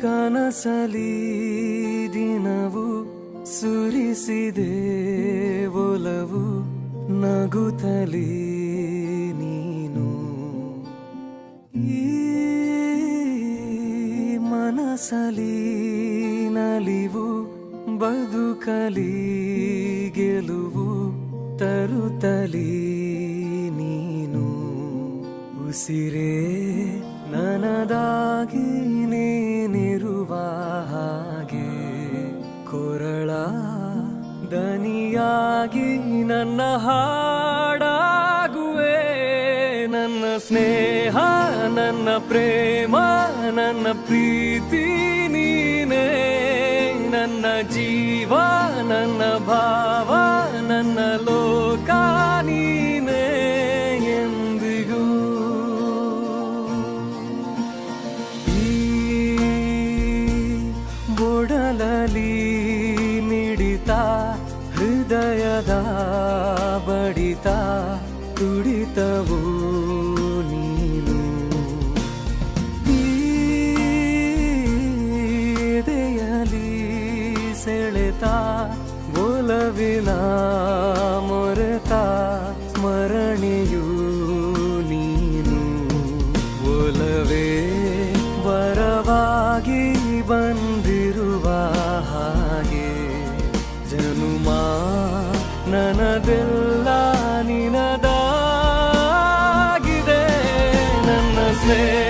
ಕನಸಲಿ ದಿನವು ಸುರಿಸಿದೆ ಒಲವು ನಗುತ್ತಲೇ ನೀನು. ಈ ಮನಸಲಿ ನಲಿವು, ಬದುಕಲಿ ಗೆಲುವು ತರುತಲಿ ನೀನು. ಉಸಿರೇ ನನದಾಗಿ ದನಿಯಾಗಿ ನನ್ನ ಹಾಡಾಗುವೆ. ನನ್ನ ಸ್ನೇಹ ನನ್ನ ಪ್ರೇಮ ನನ್ನ ಪ್ರೀತಿ ನೀನೇ. ನನ್ನ ಜೀವ ನನ್ನ ಭಾವ. ಹೃದಯದ ಬಡಿತ ತುಡಿತವು ನೀನು. ಈ ಸೆಳೆತ ಒಲವಿನ ಮೊರೆತ ಸ್ಮರಣೆಯು ನೀನು. ಒಲವೇ ವರವಾಗಿ ಬಂದ ನನ್ನದೆಲ್ಲ ನಿನದಾಗಿದೆ ನನ್ನ ಸ್ನೇಹ.